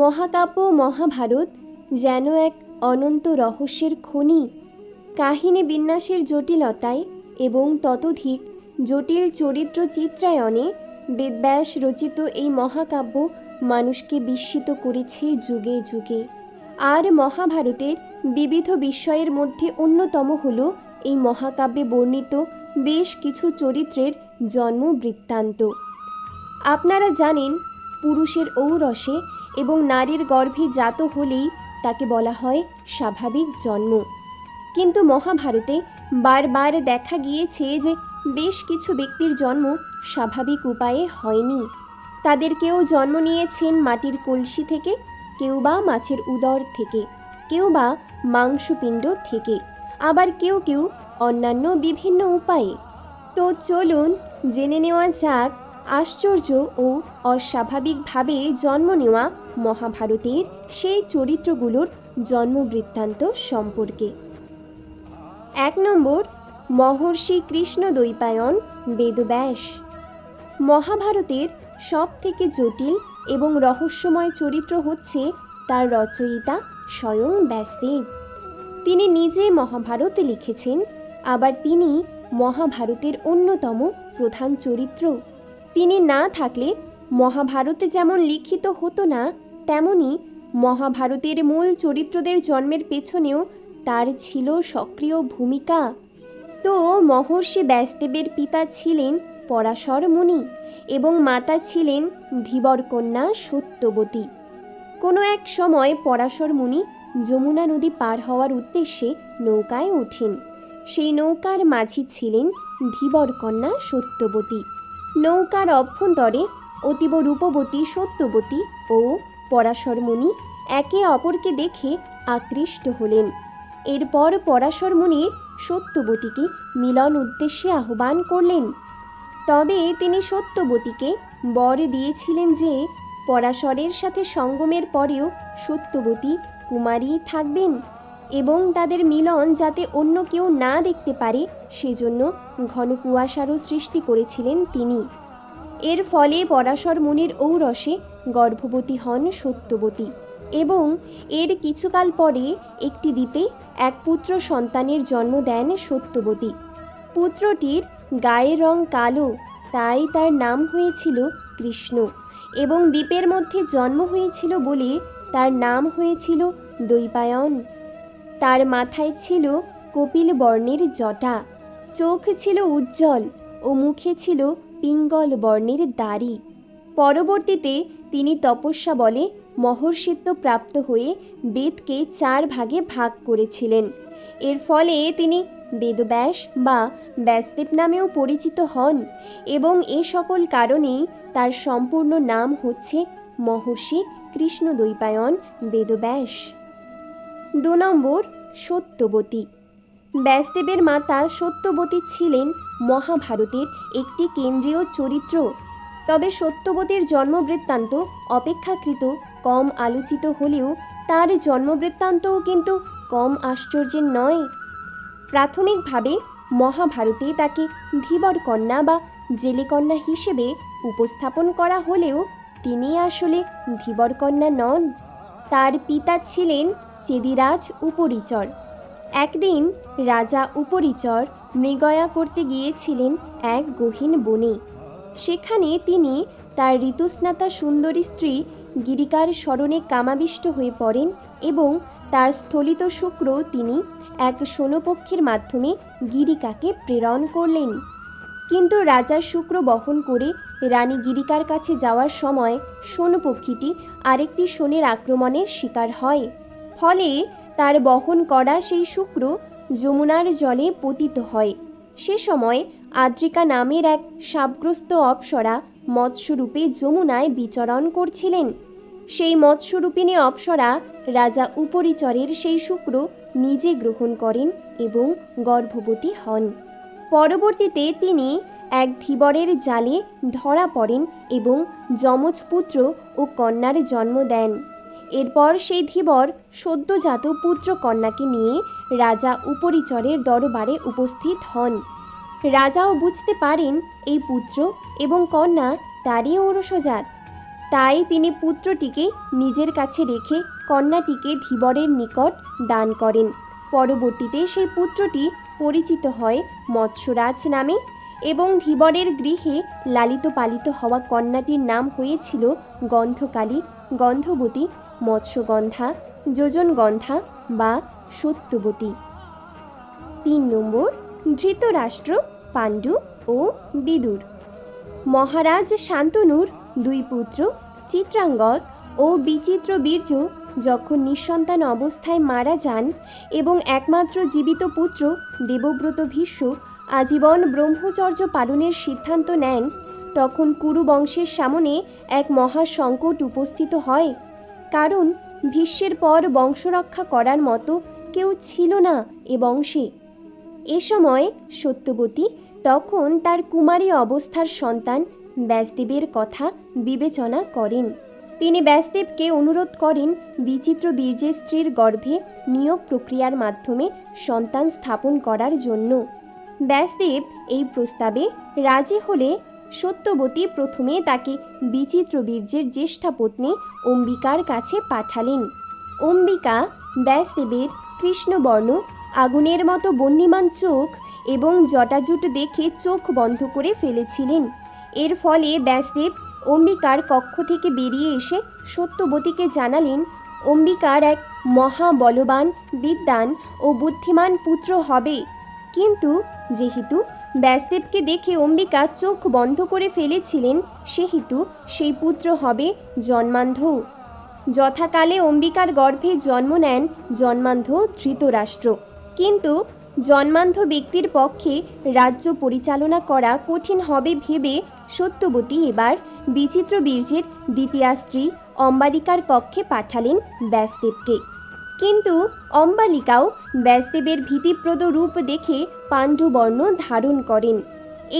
মহাকাব্য মহাভারত যেন এক অনন্ত রহস্যের খনি। কাহিনী বিন্যাসের জটিলতায় এবং ততোধিক জটিল চরিত্র চিত্রায়নে বেদব্যাস রচিত এই মহাকাব্য মানুষকে বিস্মিত করেছে যুগে যুগে। আর মহাভারতের বিবিধ বিস্ময়ের মধ্যে অন্যতম হল এই মহাকাব্যে বর্ণিত বেশ কিছু চরিত্রের জন্ম বৃত্তান্ত আপনারা জানেন পুরুষের ঔরসে এবং নারীর গর্ভে জাত হলেই তাকে বলা হয় স্বাভাবিক জন্ম। কিন্তু মহাভারতে বারবার দেখা গিয়েছে যে বেশ কিছু ব্যক্তির জন্ম স্বাভাবিক উপায়ে হয়নি। তাদের কেউ জন্ম নিয়েছেন মাটির কলসি থেকে, কেউ বা মাছের উদর থেকে, কেউ বা মাংসপিণ্ড থেকে, আবার কেউ কেউ অন্যান্য বিভিন্ন উপায়ে। তো চলুন জেনে নেওয়া যাক আশ্চর্য ও অস্বাভাবিকভাবে জন্ম নেওয়া মহাভারতের সেই চরিত্রগুলোর জন্মবৃত্তান্ত সম্পর্কে। এক নম্বর, মহর্ষি কৃষ্ণ দৈপায়ন বেদব্যাস। মহাভারতের সব থেকে জটিল এবং রহস্যময় চরিত্র হচ্ছে তার রচয়িতা স্বয়ং ব্যাসদেব। তিনি নিজে মহাভারত লিখেছেন, আবার তিনি মহাভারতের অন্যতম প্রধান চরিত্র। তিনি না থাকলে মহাভারতে যেমন লিখিত হতো না তেমনি মহাভারতের মূল চরিত্রদের জন্মের পেছনেও তার ছিল সক্রিয় ভূমিকা। তো মহর্ষি ব্যাসদেবের পিতা ছিলেন পরাশর মুনি এবং মাতা ছিলেন ধীবর কন্যা সত্যবতী। কোনো এক সময় পরাশর মুনি যমুনা নদী পার হওয়ার উদ্দেশ্যে নৌকায় ওঠেন। সেই নৌকার মাঝি ছিলেন ধীবর কন্যা সত্যবতী। নৌকার অভ্যন্তরে অতীব রূপবতী সত্যবতী ও পরাশর মুনি একে অপরকে দেখে আকৃষ্ট হলেন। এরপর পরাশরমণি সত্যবতীকে মিলন উদ্দেশ্যে আহ্বান করলেন। তবে তিনি সত্যবতীকে বর দিয়েছিলেন যে, পরাশরের সাথে সঙ্গমের পরেও সত্যবতী কুমারী থাকবেন এবং তাদের মিলন যাতে অন্য কেউ না দেখতে পারে, সেজন্য ঘন কুয়াশারও সৃষ্টি করেছিলেন তিনি। এর ফলে পরাশর মুনির ঔরসে গর্ভবতী হন সত্যবতী এবং এর কিছুকাল পরে একটি দ্বীপে এক পুত্র সন্তানের জন্ম দেন সত্যবতী। পুত্রটির গায়ের রং কালো, তাই তার নাম হয়েছিল কৃষ্ণ এবং দ্বীপের মধ্যে জন্ম হয়েছিল বলে তার নাম হয়েছিল দৈপায়ন তার মাথায় ছিল কপিল বর্ণের জটা, চোখ ছিল উজ্জ্বল ও মুখে ছিল পিঙ্গল বর্ণের দাড়ি। পরবর্তীতে তিনি তপস্যা বলে মহর্ষিত্ব প্রাপ্ত হয়ে বেদকে চার ভাগে ভাগ করেছিলেন। এর ফলে তিনি বেদব্যাস বা ব্যাসদেব নামেও পরিচিত হন এবং এ সকল কারণেই তার সম্পূর্ণ নাম হচ্ছে মহর্ষি কৃষ্ণ দৈপায়ন বেদব্যাস। দু নম্বর সত্যবতী। ব্যাসদেবের মাতা সত্যবতী ছিলেন মহাভারতের একটি কেন্দ্রীয় চরিত্র। তবে সত্যবতীর জন্মবৃত্তান্ত অপেক্ষাকৃত কম আলোচিত হলেও তার জন্মবৃত্তান্তও কিন্তু কম আশ্চর্যের নয়। প্রাথমিকভাবে মহাভারতে তাকে ধীবর কন্যা বা জেলে কন্যা হিসেবে উপস্থাপন করা হলেও তিনি আসলে ধীবর কন্যা নন। তার পিতা ছিলেন চেদিরাজ উপরিচর। একদিন রাজা উপরিচর মৃগয়া করতে গিয়েছিলেন এক গহীন বনে। সেখানে তিনি তার ঋতুস্নাতা সুন্দরী স্ত্রী গিরিকার স্মরণে কামাবিষ্ট হয়ে পড়েন এবং তার স্থলিত শুক্র তিনি এক সোনপক্ষীর মাধ্যমে গিরিকাকে প্রেরণ করলেন। কিন্তু রাজার শুক্র বহন করে রানী গিরিকার কাছে যাওয়ার সময় সোনপক্ষীটি আরেকটি সোনের আক্রমণের শিকার হয়। ফলে তার বহন করা সেই শুক্র যমুনার জলে পতিত হয়। সে সময় আদ্রিকা নামের এক সাপগ্রস্ত অপ্সরা মৎস্যরূপে যমুনায় বিচরণ করছিলেন। সেই মৎস্যরূপিণী অপ্সরা রাজা উপরিচরের সেই শুক্র নিজে গ্রহণ করেন এবং গর্ভবতী হন। পরবর্তীতে তিনি এক ধীবরের জালে ধরা পড়েন এবং যমজ পুত্র ও কন্যার জন্ম দেন। এরপর সেই ধীবর সদ্যজাত পুত্র কন্যাকে নিয়ে রাজা উপরিচরের দরবারে উপস্থিত হন। রাজাও বুঝতে পারেন এই পুত্র এবং কন্যা তারই ঔরসজাত। তাই তিনি পুত্রটিকে নিজের কাছে রেখে কন্যাটিকে ধীবরের নিকট দান করেন। পরবর্তীতে সেই পুত্রটি পরিচিত হয় মৎস্যরাজ নামে এবং ধীবরের গৃহে লালিত পালিত হওয়া কন্যাটির নাম হয়েছিল গন্ধকালী, গন্ধবতী মৎস্যগন্ধা, যোজনগন্ধা বা সত্যবতী। তিন নম্বর, ধৃতরাষ্ট্র, পাণ্ডু ও বিদুর। মহারাজ শান্তনুর দুই পুত্র চিত্রাঙ্গদ ও বিচিত্র বীর্য যখন নিঃসন্তান অবস্থায় মারা যান এবং একমাত্র জীবিত পুত্র দেবব্রত ভীষ্ম আজীবন ব্রহ্মচর্য পালনের সিদ্ধান্ত নেন, তখন কুরু বংশের সামনে এক মহা সংকট উপস্থিত হয়। কারণ ভীষ্মের পর বংশরক্ষা করার মতো কেউ ছিল না এ বংশে। এ সময় সত্যবতী তখন তার কুমারী অবস্থার সন্তান ব্যাসদেবের কথা বিবেচনা করেন। তিনি ব্যাসদেবকে অনুরোধ করেন বিচিত্র বীর্যের স্ত্রীর গর্ভে নিয়োগ প্রক্রিয়ার মাধ্যমে সন্তান স্থাপন করার জন্য। ব্যাসদেব এই প্রস্তাবে রাজি হলে সত্যবতী প্রথমে তাকে বিচিত্র বীর্যের জ্যেষ্ঠা পত্নী অম্বিকার কাছে পাঠালেন। অম্বিকা ব্যাসদেবের কৃষ্ণবর্ণ, আগুনের মতো বন্যিমান চোখ এবং জটাজুট দেখে চোখ বন্ধ করে ফেলেছিলেন। এর ফলে ব্যাসদেব অম্বিকার কক্ষ থেকে বেরিয়ে এসে সত্যবতীকে জানালেন, অম্বিকার এক মহাবলবান, বিদ্বান ও বুদ্ধিমান পুত্র হবে। কিন্তু যেহেতু ব্যাসদেবকে দেখে অম্বিকা চোখ বন্ধ করে ফেলেছিলেন সেহেতু সেই পুত্র হবে জন্মান্ধ। যথাকালে অম্বিকার গর্ভে জন্ম নেন জন্মান্ধ ধৃতরাষ্ট্র। কিন্তু জন্মান্ধ ব্যক্তির পক্ষে রাজ্য পরিচালনা করা কঠিন হবে ভেবে সত্যবতী এবার বিচিত্র বীর্যের দ্বিতীয়া স্ত্রী অম্বালিকার কক্ষে পাঠালেন ব্যাসদেবকে। কিন্তু অম্বালিকাও ব্যাসদেবের ভীতিপ্রদ রূপ দেখে পাণ্ডবর্ণ ধারণ করেন।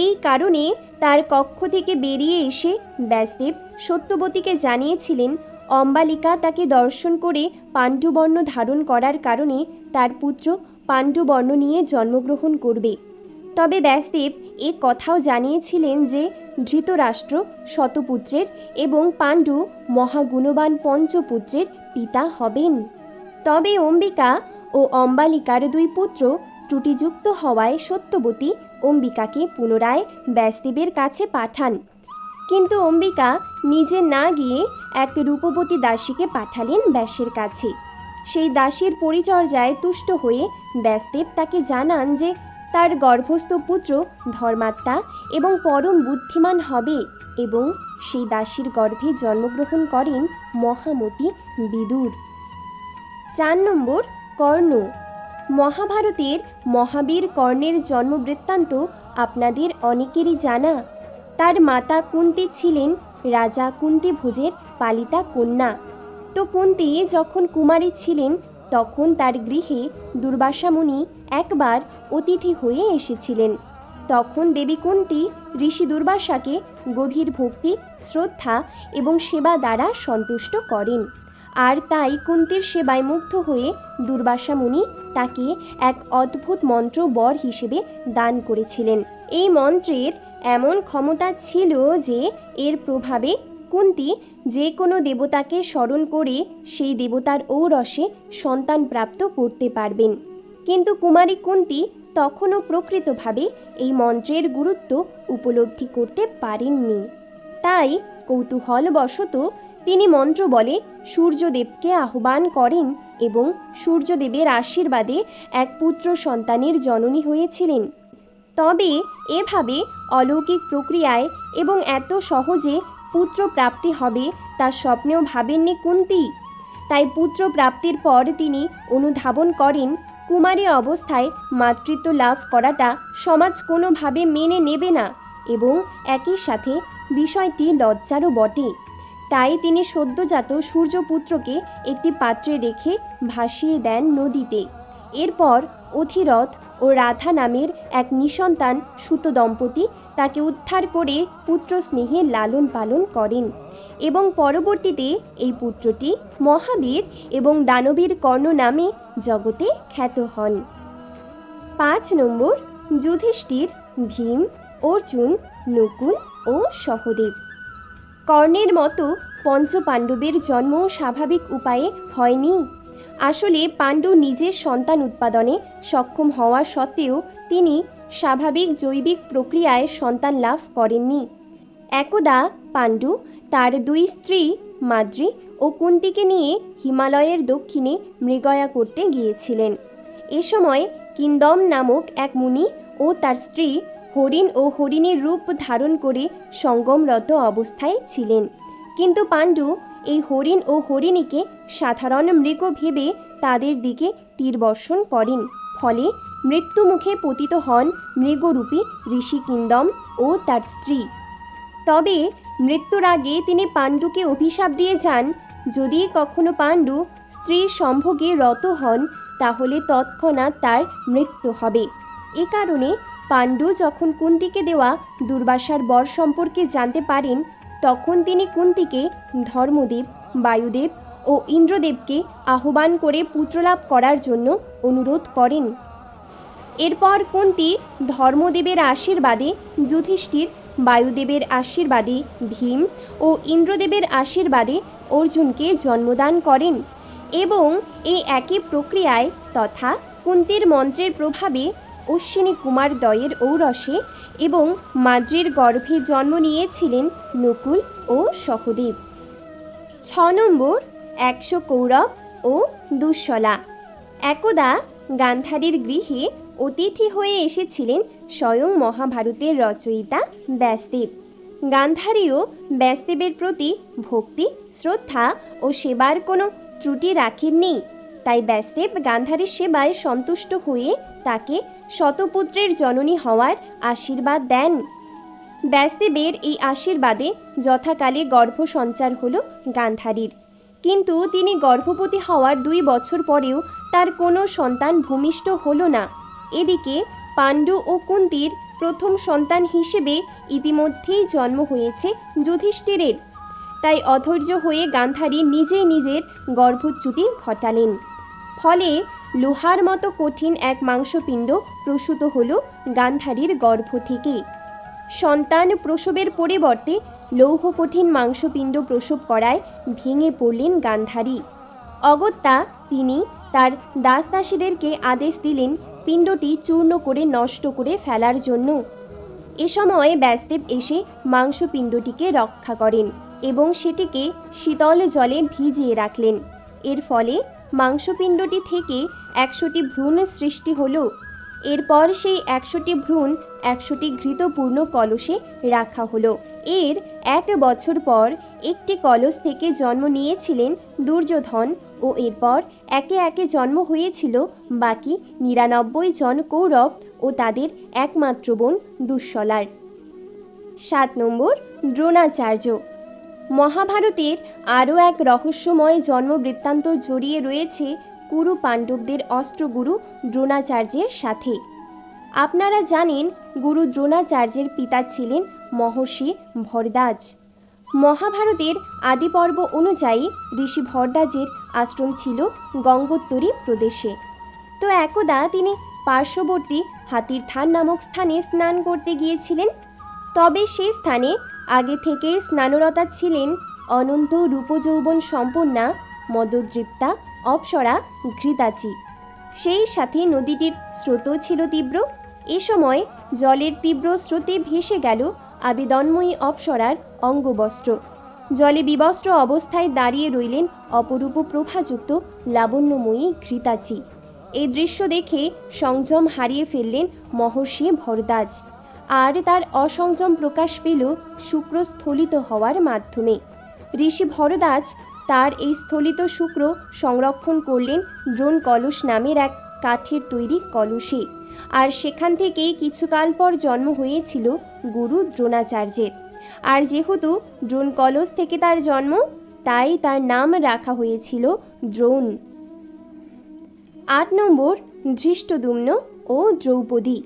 এই কারণে তার কক্ষ থেকে বেরিয়ে এসে ব্যাসদেব সত্যবতীকে জানিয়েছিলেন, অম্বালিকা তাকে দর্শন করে পাণ্ডবর্ণ ধারণ করার কারণে তার পুত্র পাণ্ডবর্ণ নিয়ে জন্মগ্রহণ করবে। তবে ব্যাসদেব এ কথাও জানিয়েছিলেন যে ধৃতরাষ্ট্র শতপুত্রের এবং পাণ্ডু মহাগুণবান পঞ্চপুত্রের পিতা হবেন। তবে অম্বিকা ও অম্বালিকার দুই পুত্র ত্রুটিযুক্ত হওয়ায় সত্যবতী অম্বিকাকে পুনরায় ব্যাসদেবের কাছে পাঠান। কিন্তু অম্বিকা নিজে না গিয়ে এক রূপবতী দাসীকে পাঠালেন ব্যাসের কাছে। সেই দাসীর পরিচর্যায় তুষ্ট হয়ে ব্যাসদেব তাকে জানান যে তার গর্ভস্থ পুত্র ধর্মাত্মা এবং পরম বুদ্ধিমান হবে এবং সেই দাসীর গর্ভে জন্মগ্রহণ করেন মহামতি বিদুর। চার নম্বর কর্ণ। মহাভারতের মহাবীর কর্ণের জন্মবৃত্তান্ত আপনাদের অনেকেরই জানা। তার মাতা কুন্তি ছিলেন রাজা কুন্তিভোজের পালিতা কন্যা। তো কুন্তি যখন কুমারী ছিলেন, তখন তার গৃহে দুর্বাসা মুনি একবার অতিথি হয়ে এসেছিলেন। তখন দেবী কুন্তি ঋষি দুর্বাসাকে গভীর ভক্তি, শ্রদ্ধা এবং সেবা দ্বারা সন্তুষ্ট করেন। আর তাই কুন্তির সেবায় মুগ্ধ হয়ে দুর্বাসা মুনি তাকে এক অদ্ভুত মন্ত্র বর হিসেবে দান করেছিলেন। এই মন্ত্রের এমন ক্ষমতা ছিল যে এর প্রভাবে কুন্তি যে কোনো দেবতাকে স্মরণ করে সেই দেবতার ঔরসে সন্তান প্রাপ্ত করতে পারবেন। কিন্তু কুমারী কুন্তি তখনও প্রকৃতভাবে এই মন্ত্রের গুরুত্ব উপলব্ধি করতে পারেননি। তাই কৌতূহলবশত তিনি মন্ত্র বলে সূর্যদেবকে আহ্বান করেন এবং সূর্যদেবের আশীর্বাদে এক পুত্র সন্তানের জননী হয়েছিলেন। তবে এভাবে অলৌকিক প্রক্রিয়ায় এবং এত সহজে পুত্র প্রাপ্তি হবে তা স্বপ্নেও ভাবেননি কুন্তি। তাই পুত্র প্রাপ্তির পর তিনি অনুধাবন করেন, কুমারী অবস্থায় মাতৃত্ব লাভ করাটা সমাজ কোনোভাবে মেনে নেবে না এবং একই সাথে বিষয়টি লজ্জারও বটে। তাই তিনি সদ্যজাত সূর্যপুত্রকে একটি পাত্রে রেখে ভাসিয়ে দেন নদীতে। এরপর অথিরথ ও রাধা নামের এক নিঃসন্তান সুত দম্পতি তাকে উদ্ধার করে পুত্র স্নেহে লালন পালন করেন এবং পরবর্তীতে এই পুত্রটি মহাবীর এবং দানবীর কর্ণ নামে জগতে খ্যাত হন। পাঁচ নম্বর, যুধিষ্ঠির ভীম, অর্জুন, নকুল ও সহদেব। কর্ণের মতো পঞ্চপাণ্ডবের জন্ম স্বাভাবিক উপায়ে হয়নি। আসলে পাণ্ডু নিজের সন্তান উৎপাদনে সক্ষম হওয়া সত্ত্বেও তিনি স্বাভাবিক জৈবিক প্রক্রিয়ায় সন্তান লাভ করেননি। একদা পাণ্ডু তার দুই স্ত্রী মাদ্রি ও কুন্তিকে নিয়ে হিমালয়ের দক্ষিণে মৃগয়া করতে গিয়েছিলেন। এ সময় কিন্দম নামক এক মুনি ও তার স্ত্রী হরিণ ও হরিণীর রূপ ধারণ করে সঙ্গমরত অবস্থায় ছিলেন। কিন্তু পাণ্ডু এই হরিণ ও হরিণীকে সাধারণ মৃগ ভেবে তাদের দিকে তীরবর্ষণ করেন। ফলে মৃত্যুমুখে পতিত হন মৃগরূপী ঋষি কিন্দম ও তার স্ত্রী। তবে মৃত্যুর আগে তিনি পাণ্ডুকে অভিশাপ দিয়ে যান। যদি কখনো পাণ্ডু স্ত্রী সম্ভোগে রত হন, তাহলে তৎক্ষণাৎ তার মৃত্যু হবে। এ কারণে পাণ্ডু যখন কুন্তিকে দেওয়া দুর্বাসার বর সম্পর্কে জানতে পারেন, তখন তিনি কুন্তিকে ধর্মদেব, বায়ুদেব ও ইন্দ্রদেবকে আহ্বান করে পুত্রলাভ করার জন্য অনুরোধ করেন। এরপর কুন্তি ধর্মদেবের আশীর্বাদে যুধিষ্ঠির, বায়ুদেবের আশীর্বাদে ভীম ও ইন্দ্রদেবের আশীর্বাদে অর্জুনকে জন্মদান করেন এবং এই একই প্রক্রিয়ায় তথা কুন্তির মন্ত্রের প্রভাবে অশ্বিনী কুমার দয়ের ঔরসে এবং মাদ্রির গর্ভে জন্ম নিয়েছিলেন নকুল ও সহদেব। ছ নম্বর, একশো কৌরব ও দুঃশলা। একদা গান্ধারীর গৃহে অতিথি হয়ে এসেছিলেন স্বয়ং মহাভারতের রচয়িতা ব্যাসদেব। গান্ধারীও ব্যাসদেবের প্রতি ভক্তি, শ্রদ্ধা ও সেবার কোনো ত্রুটি রাখেননি। তাই ব্যাসদেব গান্ধারীর সেবায় সন্তুষ্ট হয়ে তাকে শতপুত্রের জননী হওয়ার আশীর্বাদ দেন। ব্যাসদেবের এই আশীর্বাদে যথাকালে গর্ভ সঞ্চার হল গান্ধারীর। কিন্তু তিনি গর্ভবতী হওয়ার দুই বছর পরেও তার কোনো সন্তান ভূমিষ্ঠ হলো না। এদিকে পাণ্ডু ও কুন্তির প্রথম সন্তান হিসেবে ইতিমধ্যেই জন্ম হয়েছে যুধিষ্ঠিরের। তাই অধৈর্য হয়ে গান্ধারী নিজে নিজের গর্ভচ্যুতি ঘটালেন। ফলে লোহার মতো কঠিন এক মাংসপিণ্ড প্রসূত হল গান্ধারীর গর্ভ থেকে। সন্তান প্রসবের পরিবর্তে লৌহ কঠিন মাংসপিণ্ড প্রসব করায় ভেঙে পড়লেন গান্ধারী। অগত্যা তিনি তার দাসদাসীদেরকে আদেশ দিলেন পিণ্ডটি চূর্ণ করে নষ্ট করে ফেলার জন্য। এ সময় ব্যাসদেব এসে মাংসপিণ্ডটিকে রক্ষা করেন এবং সেটিকে শীতল জলে ভিজিয়ে রাখলেন। এর ফলে মাংসপিণ্ডটি থেকে একশোটি ভ্রূণ সৃষ্টি হলো। এরপর সেই একশোটি ভ্রূণ একশোটি ঘৃতপূর্ণ কলসে রাখা হলো। এর এক বছর পর একটি কলস থেকে জন্ম নিয়েছিলেন দুর্যোধন ও এরপর একে একে জন্ম হয়েছিল বাকি নিরানব্বই জন কৌরব ও তাদের একমাত্র বোন দুঃশলার। সাত নম্বর দ্রোণাচার্য। মহাভারতের আরও এক রহস্যময় জন্ম বৃত্তান্ত জড়িয়ে রয়েছে কুরু পাণ্ডবদের অস্ত্রগুরু দ্রোণাচার্যের সাথে। আপনারা জানেন, গুরু দ্রোণাচার্যের পিতা ছিলেন মহর্ষি ভরদাজ। মহাভারতের আদিপর্ব অনুযায়ী ঋষি ভরদাজের আশ্রম ছিল গঙ্গোত্তরী প্রদেশে। তো একদা তিনি পার্শ্ববর্তী হাতির থান নামক স্থানে স্নান করতে গিয়েছিলেন। তবে সেই স্থানে আগে থেকে স্নানরতা ছিলেন অনন্ত রূপযৌবন সম্পন্না মদোদ্রিপ্তা অপ্সরা, ঘৃতাচি। সেই সাথে নদীটির স্রোতও ছিল তীব্র। এ সময় জলের তীব্র স্রোতে ভেসে গেল আবেদনময়ী অপ্সরার অঙ্গবস্ত্র। জলে বিবস্ত্র অবস্থায় দাঁড়িয়ে রইলেন অপরূপ প্রভাযুক্ত, লাবণ্যময়ী ঘৃতাচি। এই দৃশ্য দেখে সংযম হারিয়ে ফেললেন মহর্ষি ভরদাজ আর তার অসংযম প্রকাশ পেল শুক্র স্থলিত হওয়ার মাধ্যমে। ঋষি ভরদাজ তার এই স্থলিত শুক্র সংরক্ষণ করলেন দ্রোণ কলস নামের এক কাঠের তৈরি কলসে। আর সেখান থেকেই কিছুকাল পর জন্ম হয়েছিল গুরু দ্রোণাচার্যের। আর যেহেতু দ্রোণ কলস থেকে তার জন্ম, তাই তার নাম রাখা হয়েছিল দ্রোণ। আট নম্বর ধৃষ্টদুম্ন ও দ্রৌপদী।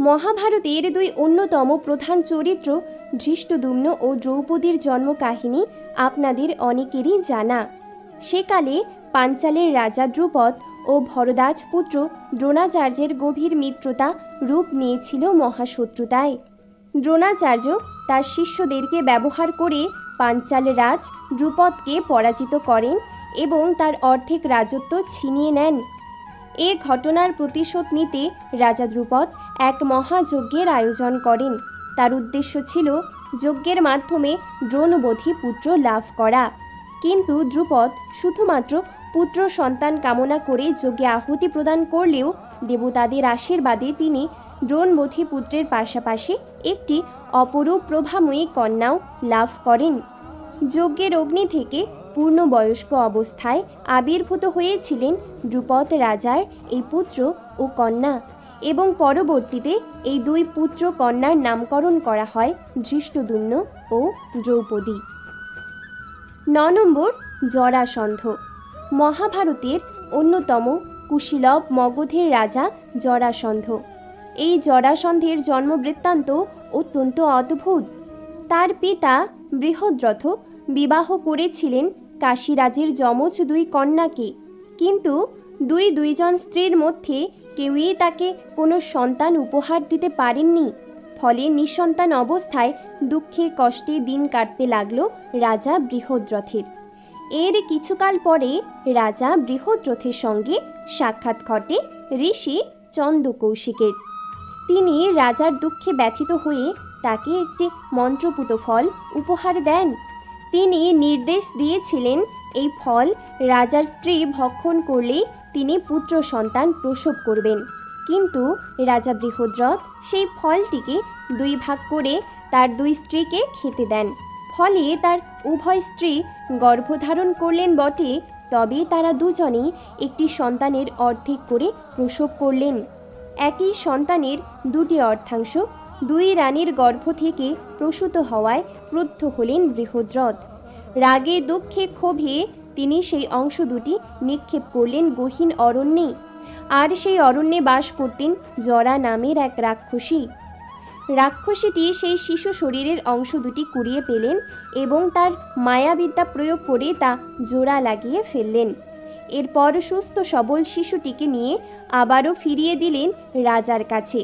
মহাভারতের দুই অন্যতম প্রধান চরিত্র ধৃষ্টদুম্ন ও দ্রৌপদীর জন্ম কাহিনী আপনাদের অনেকেরই জানা। সেকালে পাঞ্চালের রাজা দ্রুপদ ও ভরদাজ পুত্র দ্রোণাচার্যের গভীর মিত্রতা রূপ নিয়েছিল মহাশত্রুতায়। দ্রোণাচার্য তার শিষ্যদেরকে ব্যবহার করে পাঞ্চাল রাজ দ্রুপদকে পরাজিত করেন এবং তার অর্ধেক রাজত্ব ছিনিয়ে নেন। এ ঘটনার প্রতিশোধ নিতে রাজা দ্রুপদ এক মহাযজ্ঞের আয়োজন করেন। তার উদ্দেশ্য ছিল যজ্ঞের মাধ্যমে দ্রোণবধি পুত্র লাভ করা। কিন্তু দ্রুপদ শুধুমাত্র পুত্র সন্তান কামনা করে যজ্ঞে আহুতি প্রদান করলেও দেবতাদের আশীর্বাদে তিনি দ্রোণবধি পুত্রের পাশাপাশি একটি অপরূপ প্রভাময়ী কন্যাও লাভ করেন। যজ্ঞের অগ্নি থেকে পূর্ণবয়স্ক অবস্থায় আবির্ভূত হয়েছিলেন দ্রুপদ রাজার এই পুত্র ও কন্যা এবং পরবর্তীতে এই দুই পুত্র কন্যার নামকরণ করা হয় ধৃষ্টদুম্ন ও দ্রৌপদী। ন নম্বর, জরাসন্ধ। মহাভারতের অন্যতম কুশীলব মগধের রাজা জরাসন্ধ। এই জরাসন্ধের জন্মবৃত্তান্ত অত্যন্ত অদ্ভুত। তার পিতা বৃহদ্রথ বিবাহ করেছিলেন কাশীরাজের যমজ দুই কন্যাকে। কিন্তু দুই দুইজন স্ত্রীর মধ্যে কেউই তাকে কোনো সন্তান উপহার দিতে পারেননি। ফলে নিঃসন্তান অবস্থায় দুঃখে কষ্টে দিন কাটতে লাগল রাজা বৃহদ্রথের। এর কিছুকাল পরে রাজা বৃহদ্রথের সঙ্গে সাক্ষাৎ ঘটে ঋষি চন্দ্রকৌশিকের। তিনি রাজার দুঃখে ব্যথিত হয়ে তাকে একটি মন্ত্রপুত ফল উপহার দেন। তিনি নির্দেশ দিয়েছিলেন এই ফল রাজার স্ত্রী ভক্ষণ করলেই তিনি পুত্র সন্তান প্রসব করবেন। কিন্তু রাজা বৃহদ্রথ সেই ফলটিকে দুই ভাগ করে তার দুই স্ত্রীকে খেতে দেন। ফলে তার উভয় স্ত্রী গর্ভধারণ করলেন বটে, তবে তারা দুজনেই একটি সন্তানের অর্ধেক করে প্রসব করলেন। একই সন্তানের দুটি অর্ধাংশ দুই রানীর গর্ভ থেকে প্রসূত হওয়ায় ক্রুদ্ধ হলেন বৃহদ্রথ। রাগে দুঃখে ক্ষোভে তিনি সেই অংশ দুটি নিক্ষেপ করলেন গহীন অরণ্যে। আর সেই অরণ্যে বাস করতেন জরা নামের এক রাক্ষসী। রাক্ষসীটি সেই শিশু শরীরের অংশ দুটি কুড়িয়ে পেলেন এবং তার মায়াবিদ্যা প্রয়োগ করে তা জোড়া লাগিয়ে ফেললেন। এরপর সুস্থ সবল শিশুটিকে নিয়ে আবারও ফিরিয়ে দিলেন রাজার কাছে।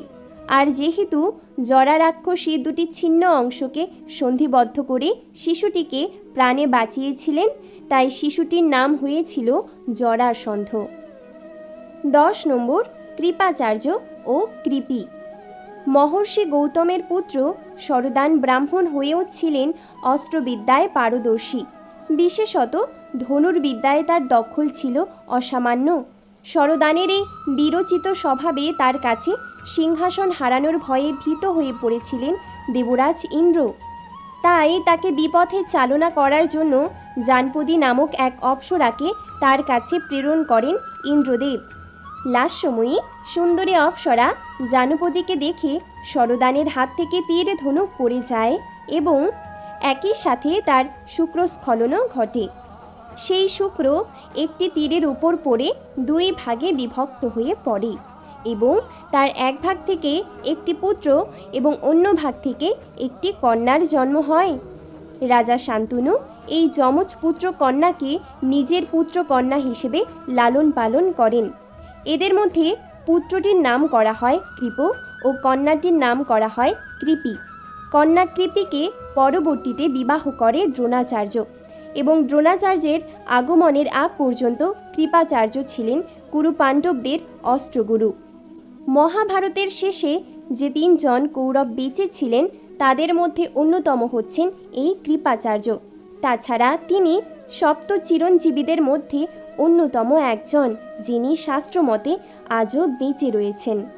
আর যেহেতু জরা রাক্ষসী দুটি ছিন্ন অংশকে সন্ধিবদ্ধ করে শিশুটিকে প্রাণে বাঁচিয়েছিলেন, তাই শিশুটির নাম হয়েছিল জরাসন্ধ। দশ নম্বর, কৃপাচার্য ও কৃপি। মহর্ষি গৌতমের পুত্র শরদান ব্রাহ্মণ হয়েও ছিলেন অস্ত্রবিদ্যায় পারদর্শী। বিশেষত ধনুর্বিদ্যায় তার দখল ছিল অসামান্য। শরদানের এই বিরচিত স্বভাবে তার কাছে সিংহাসন হারানোর ভয়ে ভীত হয়ে পড়েছিলেন দেবরাজ ইন্দ্র। তাই তাকে বিপথে চালনা করার জন্য জানপদী নামক এক অপ্সরাকে তার কাছে প্রেরণ করেন ইন্দ্রদেব। লাস্ট সময়ে সুন্দরী অপ্সরা জানপদীকে দেখে শরদানের হাত থেকে তীর ধনুক পড়ে যায় এবং একই সাথে তার শুক্রস্খলনও ঘটে। সেই শুক্র একটি তীরের উপর পড়ে দুই ভাগে বিভক্ত হয়ে পড়ে। এবং তার এক ভাগ থেকে একটি পুত্র এবং অন্য ভাগ থেকে একটি কন্যার জন্ম হয়। রাজা শান্তনু এই যমজ পুত্র কন্যাকে নিজের পুত্র কন্যা হিসেবে লালন পালন করেন। এদের মধ্যে পুত্রটির নাম করা হয় কৃপ ও কন্যাটির নাম করা হয় কৃপি। কন্যা কৃপিকে পরবর্তীতে বিবাহ করে দ্রোণাচার্য এবং দ্রোণাচার্যের আগমনের আগ পর্যন্ত কৃপাচার্য ছিলেন কুরু পাণ্ডবদের অস্ত্রগুরু। মহাভারতের শেষে যে তিনজন কৌরব বেঁচে ছিলেন, তাদের মধ্যে অন্যতম হচ্ছেন এই কৃপাচার্য। তাছাড়া তিনি সপ্ত চিরঞ্জীবীদের মধ্যে অন্যতম একজন, যিনি শাস্ত্রমতে আজও বেঁচে রয়েছেন।